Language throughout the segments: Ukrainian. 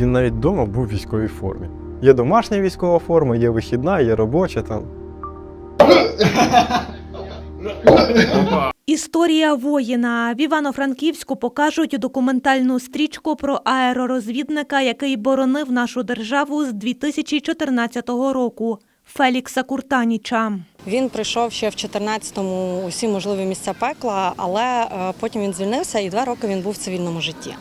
Він навіть вдома був у військовій формі. Є домашня військова форма, є вихідна, є робоча там. Історія воїна в Івано-Франківську покажуть документальну стрічку про аеророзвідника, який боронив нашу державу з 2014 року. Фелікса Куртаніча. Він прийшов ще в 14-му усі можливі місця пекла, але е, потім він звільнився і два роки він був в цивільному житті.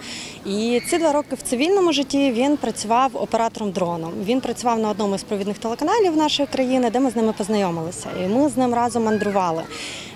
І ці два роки в цивільному житті він працював оператором дроном. Він працював на одному з провідних телеканалів нашої країни, де ми з ними познайомилися. І ми з ним разом мандрували.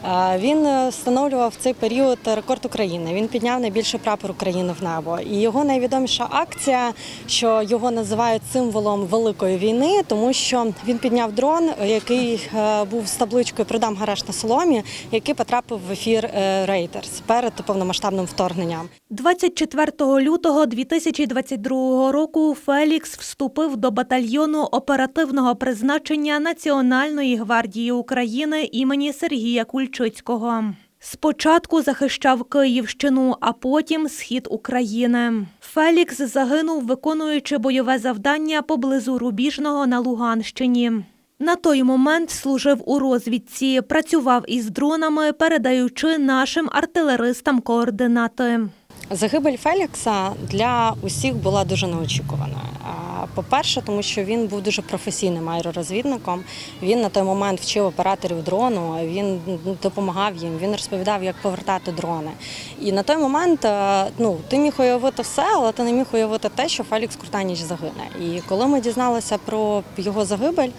Е, Він е, встановлював в цей період рекорд України. Він підняв найбільший прапор України в небо. І його найвідоміша акція, що його називають символом великої війни, тому що він підняв дрон, який е, був з табличкою Продам гараж на соломі, який потрапив в ефір Рейтерс перед повномасштабним вторгненням. 24 лютого 2022 року Фелікс вступив до батальйону оперативного призначення Національної гвардії України імені Сергія Кульчицького. Спочатку захищав Київщину, а потім схід України. Фелікс загинув, виконуючи бойове завдання поблизу Рубіжного на Луганщині. На той момент служив у розвідці, працював із дронами, передаючи нашим артилеристам координати. Загибель Фелікса для усіх була дуже неочікуваною. По-перше, тому що він був дуже професійним аеророзвідником. Він на той момент вчив операторів дрону, він допомагав їм, він розповідав, як повертати дрони. І на той момент е, ну, ти міг уявити все, але ти не міг уявити те, що Фелікс Куртаніч загине. І коли ми дізналися про його загибель,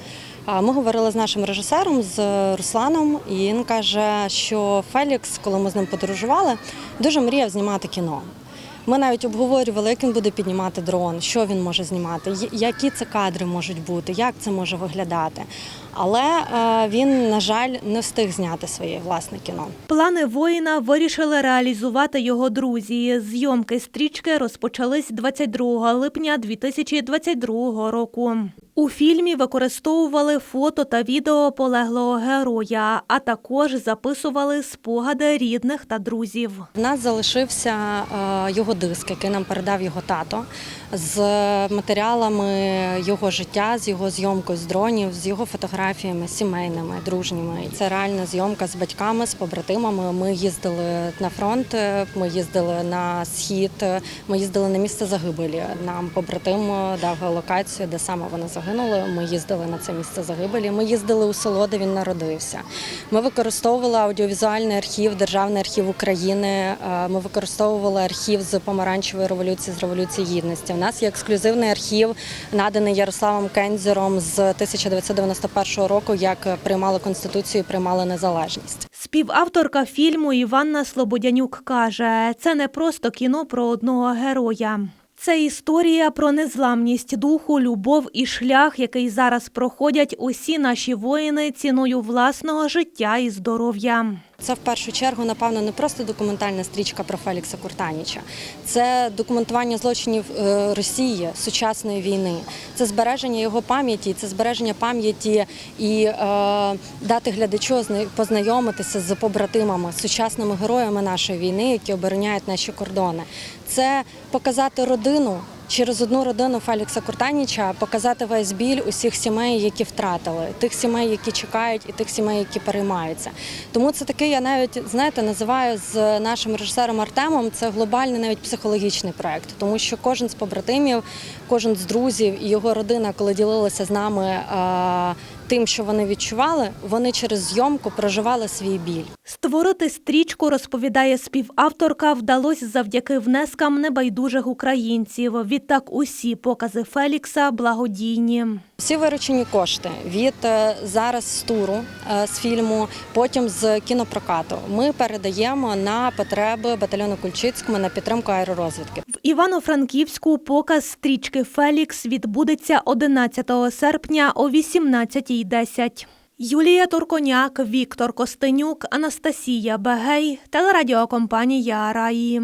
Ми говорили з нашим режисером, з Русланом, і він каже, що Фелікс, коли ми з ним подорожували, дуже мріяв знімати кіно. Ми навіть обговорювали, як він буде піднімати дрон, що він може знімати, які це кадри можуть бути, як це може виглядати. Але е, він, на жаль, не встиг зняти своє власне кіно. Плани воїна вирішили реалізувати його друзі. Зйомки стрічки розпочались 22 липня 2022 року. У фільмі використовували фото та відео полеглого героя, а також записували спогади рідних та друзів. В нас залишився е, його диск, який нам передав його тато, з матеріалами його життя, з його зйомкою з дронів, з його фотографіями сімейними, дружніми. Це реальна зйомка з батьками, з побратимами. Ми їздили на фронт, е, ми їздили на схід, е, ми їздили на місце загибелі. Нам побратим дав геолокацію, де саме вони загинули. Ми їздили на це місце загибелі. Ми їздили у село, де він народився. Ми використовували аудіовізуальний архів, Державний архів України. Е, Ми використовували архів з помаранчевої революції, з революції гідності. У нас є ексклюзивний архів, наданий Ярославом Кензером з 1991 року, як приймали конституцію, приймали незалежність. Співавторка фільму Іванна Слободянюк каже: це не просто кіно про одного героя. Це історія про незламність духу, любов і шлях, який зараз проходять усі наші воїни ціною власного життя і здоров'я. Це в першу чергу, напевно, не просто документальна стрічка про Фелікса Куртаніча, це документування злочинів е, Росії сучасної війни, це збереження його пам'яті, це збереження пам'яті і е, дати глядачу познайомитися з побратимами, з сучасними героями нашої війни, які обороняють наші кордони. Це показати родину. Через одну родину Фелікса Куртаніча показати весь біль усіх сімей, які втратили, тих сімей, які чекають, і тих сімей, які переймаються. Тому це такий, я навіть знаєте, називаю з нашим режисером Артемом. Це глобальний навіть психологічний проект, тому що кожен з побратимів, кожен з друзів і його родина, коли ділилися з нами тим, що вони відчували, вони через зйомку проживали свій біль. Створити стрічку, розповідає співавторка, вдалося завдяки внескам небайдужих українців. Відтак усі покази Фелікса благодійні. Всі виручені кошти від е, зараз з туру е, з фільму, потім з кінопрокату. Ми передаємо на потреби батальйону Кульчицькому на підтримку аеророзвідки. В Івано-Франківську показ стрічки Фелікс відбудеться 11 серпня о 18.10. Юлія Турконяк, Віктор Костенюк, Анастасія Бегей, телерадіокомпанія Раї.